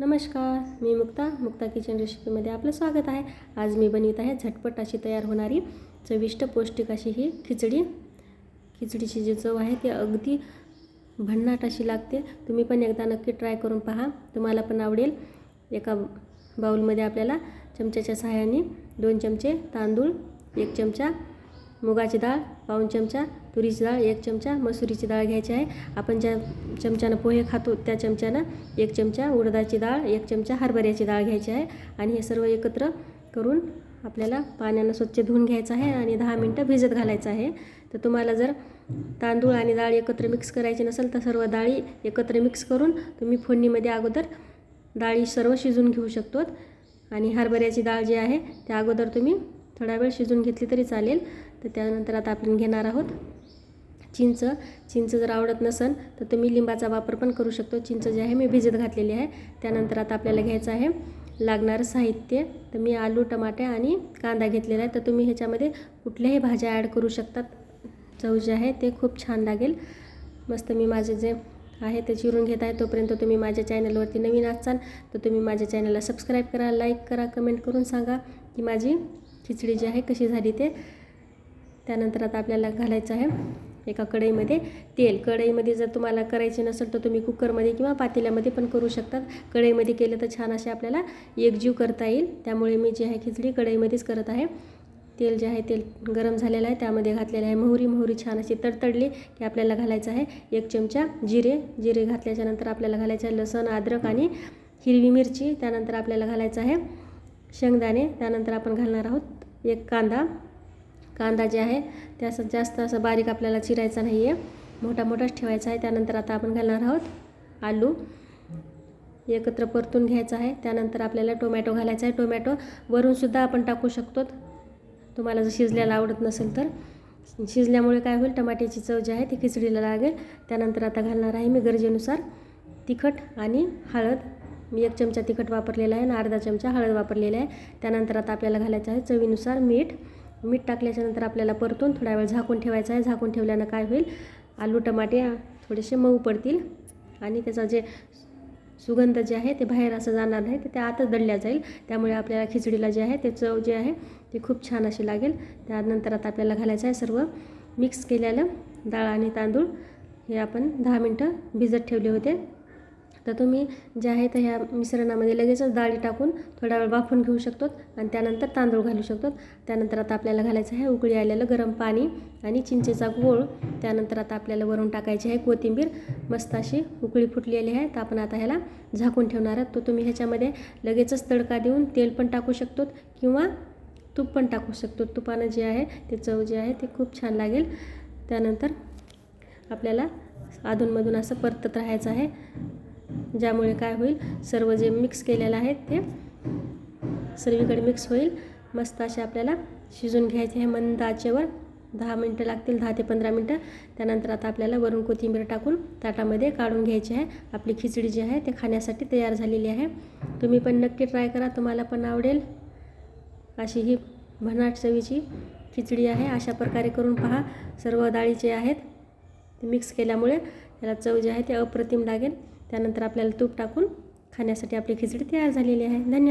नमस्कार मी मुक्ता मुक्ता किचन रेसिपीमध्ये आपलं स्वागत आहे. आज मी बनवित आहे झटपट अशी तयार होणारी चविष्ट पौष्टिक अशी ही खिचडी. खिचडीची जी चव आहे ती अगदी भन्नाट अशी लागते. तुम्ही पण एकदा नक्की ट्राय करून पहा. तुम्हाला पण आवडेल. एका बाऊलमध्ये आपल्याला चमच्याच्या सहाय्याने दोन चमचे तांदूळ एक चमचा मुगाची डाळ पाऊन चमचा तुरीची डाळ एक चमचा मसुरीची डाळ घ्यायची आहे. आपण ज्या चमच्यानं पोहे खातो त्या चमच्यानं एक चमचा उडदाची डाळ एक चमचा हरभऱ्याची डाळ घ्यायची आहे. आणि हे सर्व एकत्र करून आपल्याला पाण्यानं स्वच्छ धुवून घ्यायचं आहे आणि दहा मिनटं भिजत घालायचं आहे. तर तुम्हाला जर तांदूळ आणि डाळ एकत्र मिक्स करायची नसेल तर सर्व डाळी एकत्र मिक्स करून तुम्ही फोडणीमध्ये अगोदर डाळी सर्व शिजून घेऊ शकतो आणि हरभऱ्याची डाळ जी आहे त्या अगोदर तुम्ही थोडा वेळ शिजून घेतली तरी चालेल. तर त्यानंतर आता आपण घेणार आहोत चिंच. चिंच जर आवडत नसेल तर तुम्ही लिंबाचा वापर पण करू शकतो. चिंच जे आहे मी भिजत घातलेली आहे. त्यानंतर आता आपल्याला घ्यायचं आहे लागणारं साहित्य. तर मी आलू टमाटे आणि कांदा घेतलेला आहे. तर तुम्ही ह्याच्यामध्ये कुठल्याही भाज्या ॲड करू शकतात. चव जे आहे ते खूप छान लागेल. मस्त मी माझे जे आहे ते चिरून घेत आहे. तोपर्यंत तुम्ही माझ्या चॅनलवरती नवीन असाल तर तुम्ही माझ्या चॅनलला सबस्क्राईब करा लाईक करा कमेंट करून सांगा की माझी खिचडी जी आहे कशी झाली ते. त्यानंतर आता आपल्याला घालायचं आहे एका कढईमध्ये तेल. कढईमध्ये जर तुम्हाला करायचे नसेल तर तुम्ही कुकरमध्ये किंवा पातेल्यामध्ये पण करू शकतात. कढईमध्ये केलं तर छान असे आपल्याला एकजीव करता येईल. त्यामुळे मी जी आहे खिचडी कढईमध्येच करत आहे. तेल जे आहे तेल गरम झालेलं आहे. त्यामध्ये घातलेलं आहे मोहरी. मोहरी छान अशी तडतडली की आपल्याला घालायचं आहे एक चमचा जिरे. जिरे घातल्याच्यानंतर आपल्याला घालायचं आहे लसण अद्रक आणि हिरवी मिरची. त्यानंतर आपल्याला घालायचं आहे शेंगदाणे. त्यानंतर आपण घालणार आहोत एक कांदा. कांदा जे आहे ते असं जास्त असं बारीक आपल्याला चिरायचा नाही आहे मोठा मोठाच ठेवायचा आहे. त्यानंतर आता आपण घालणार आहोत आलू. एकत्र परतून घ्यायचं आहे. त्यानंतर आपल्याला टोमॅटो घालायचा आहे. टोमॅटो वरूनसुद्धा आपण टाकू शकतो. तुम्हाला जर शिजल्याला आवडत नसेल तर. शिजल्यामुळे काय होईल? टमाट्याची चव जी आहे ती खिचडीला लागेल. त्यानंतर आता घालणार आहे मी गरजेनुसार तिखट आणि हळद. मी एक चमचा तिखट वापरलेला आहे आणि अर्धा चमचा हळद वापरलेला आहे. त्यानंतर आता आपल्याला घालायचं आहे चवीनुसार मीठ. मीठ टाकल्याच्यानंतर आपल्याला परतून थोडा वेळ झाकून ठेवायचं आहे. झाकून ठेवल्यानं काय होईल? आलू टमाटे थोडेसे मऊ पडतील आणि त्याचा जे सुगंध जे आहे ते बाहेर असं जाणार नाही तर त्या आतच दडल्या जाईल. त्यामुळे आपल्याला खिचडीला जे आहे ते चव जे आहे ते खूप छान अशी लागेल. त्यानंतर आता आपल्याला घालायचं आहे सर्व. मिक्स केलेलं डाळ आणि तांदूळ हे आपण दहा मिनटं भिजत ठेवले होते. तर तुम्ही जे आहे तर ह्या मिश्रणामध्ये लगेचच डाळी टाकून थोडा वेळ वाफून घेऊ शकतो आणि त्यानंतर तांदूळ घालू शकतो त्यानंतर आता आपल्याला घालायचं आहे उकळी आलेलं गरम पाणी आणि चिंचेचा गोळ त्यानंतर आता आपल्याला वरून टाकायची आहे कोथिंबीर. मस्त अशी उकळी फुटलेली आहे. तर आपण आता ह्याला झाकून ठेवणार आहोत. तर तुम्ही ह्याच्यामध्ये लगेचच तडका देऊन तेल पण टाकू शकतो किंवा तूप पण टाकू शकतो तुपानं जे आहे ते चव जे आहे ते खूप छान लागेल. त्यानंतर आपल्याला अधूनमधून असं परतत राहायचं आहे. ज्यामुळे काय होईल सर्व जे मिक्स केलेलं आहे ते सर्वीकडे मिक्स होईल. मस्त असे आपल्याला शिजून घ्यायचे आहे मंद आचेवर. दहा मिनटं लागतील दहा ते पंधरा मिनटं. त्यानंतर आता आपल्याला वरून कोथिंबीर टाकून ताटामध्ये काढून घ्यायची आहे. आपली खिचडी जी आहे ते खाण्यासाठी तयार झालेली आहे. तुम्ही पण नक्की ट्राय करा तुम्हाला पण आवडेल. अशी ही भन्नाट चवीची खिचडी आहे. अशा प्रकारे करून पहा. सर्व डाळीचे आहेत ते मिक्स केल्यामुळे त्याला चव जे आहे ते अप्रतिम लागेल. त्यानंतर आपल्याला तूप टाकून खाण्यासाठी आपली खिचडी तयार झालेली आहे. धन्यवाद.